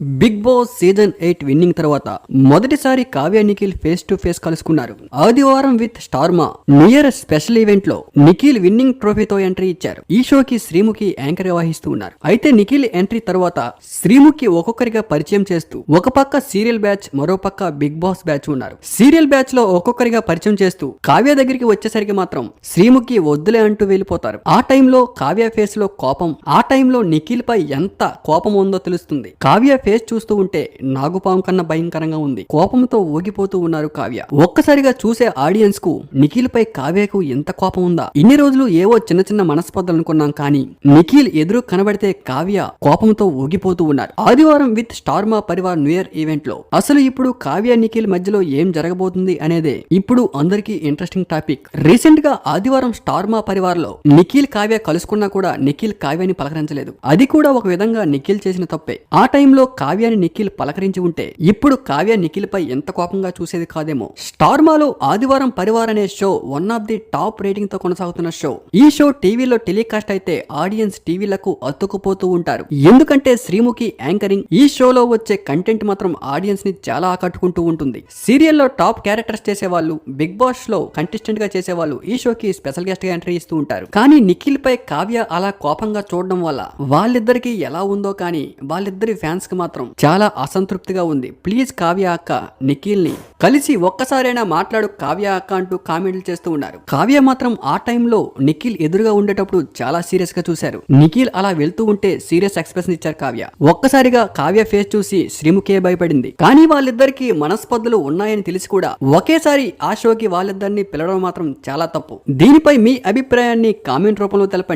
Big boss season eight winning తర్వాత మొదటిసారి Kavya Nikhil face to face కలుసుకున్నారు. ఆదివారం విత్ స్టార్మా నియర్ స్పెషల్ ఈవెంట్లో నిఖిల్ విన్నింగ్ ట్రోఫీతో ఎంట్రీ ఇచ్చారు. ఈ షోకి శ్రీముఖి యాంకర్ వహిస్తూ ఉన్నారు. అయితే నిఖిల్ ఎంట్రీ తర్వాత శ్రీముఖి ఒక్కొక్కరిగా పరిచయం చేస్తూ ఒక పక్క సీరియల్ బ్యాచ్ మరో పక్క బిగ్ బాస్ బ్యాచ్ ఉన్నారు. సీరియల్ బ్యాచ్లో ఒక్కొక్కరిగా పరిచయం చేస్తూ కావ్య దగ్గరికి వచ్చేసరికి మాత్రం శ్రీముఖి వద్దులే అంటూ వెళ్ళిపోతారు. ఆ టైంలో కావ్య ఫేస్లో కోపం ఆ టైంలో నిఖిల్ పై ఎంత కోపం ఉందో తెలుస్తుంది. కావ్య ఫేస్ చూస్తూ ఉంటే నాగుపాము కన్నా భయంకరంగా ఉంది. కోపంతో ఊగిపోతూ ఉన్నారు కావ్య. ఒక్కసారిగా చూసే ఆడియన్స్కు నిఖిల్ పై కావ్యకు ఎంత కోపం ఉందా? ఇన్ని రోజులు ఏవో చిన్న చిన్న మనస్పర్ధలు అనుకున్నాం కానీ నిఖిల్ ఎదురు కనబడితే కావ్య కోపంతో ఊగిపోతూ ఉన్నారు. ఆదివారం with Star Maa Parivaar new year ఈవెంట్లో అసలు ఇప్పుడు కావ్య నిఖిల్ మధ్యలో ఏం జరగబోతుంది అనేదే ఇప్పుడు అందరికీ ఇంట్రెస్టింగ్ టాపిక్. రీసెంట్గా ఆదివారం స్టార్మా పరివార్లో నిఖిల్ కావ్య కలుసుకున్నా కూడా నిఖిల్ కావ్యని పలకరించలేదు. అది కూడా ఒక విధంగా నిఖిల్ చేసిన తప్పే. ఆ టైంలో కావ్యాని నిఖిల్ పలకరించి ఉంటే ఇప్పుడు కావ్య నిఖిల్పై ఎంత కోపంగా చూసేది కాదేమో. స్టార్మాలో ఆదివారం పరివార్ అనే show one of the top రేటింగ్తో కొనసాగుతున్న షో. ఈ షో టీవీలో టెలికాస్ట్ అయితే ఆడియన్స్ టీవీలకు అతుకుపోతూ ఉంటారు. ఎందుకంటే శ్రీముఖి యాంకరింగ్ ఈ షోలో వచ్చే కంటెంట్ మాత్రం ఆడియన్స్ని చాలా ఆకట్టుకుంటూ ఉంటుంది. సీరియల్లో టాప్ క్యారెక్టర్స్ చేసేవాళ్ళు బిగ్ బాస్లో కంటెస్టెంట్గా చేసేవాళ్ళు ఈ షోకి స్పెషల్ గెస్ట్గా ఎంట్రీ ఇస్తూ ఉంటారు. కానీ నిఖిల్ పై కావ్య అలా కోపంగా చూడడం వల్ల వాళ్ళిద్దరికి ఎలా ఉందో కానీ వాళ్ళిద్దరి ఫ్యాన్స్కి మాత్రం చాలా అసంతృప్తిగా ఉంది. ప్లీజ్ కావ్య అక్క నిఖిల్ని కలిసి ఒక్కసారైనా మాట్లాడు కావ్య అక్క అంటూ కామెంట్లు చేస్తూ ఉన్నారు. కావ్య మాత్రం ఆ టైంలో నిఖిల్ ఎదురుగా ఉండేటప్పుడు చాలా సీరియస్గా చూశారు. నిఖిల్ అలా వెళ్తూ ఉంటే సీరియస్ ఎక్స్ప్రెషన్ ఇచ్చారు కావ్య. ఒక్కసారిగా కావ్య ఫేస్ చూసి శ్రీముఖే భయపడింది. కానీ వాళ్ళిద్దరికి మనస్పర్ధలు ఉన్నాయని తెలిసి కూడా ఒకేసారి ఆ షోకి వాళ్ళిద్దరిని పిలవడం మాత్రం చాలా తప్పు. దీనిపై మీ అభిప్రాయాన్ని కామెంట్ రూపంలో తెలపండి.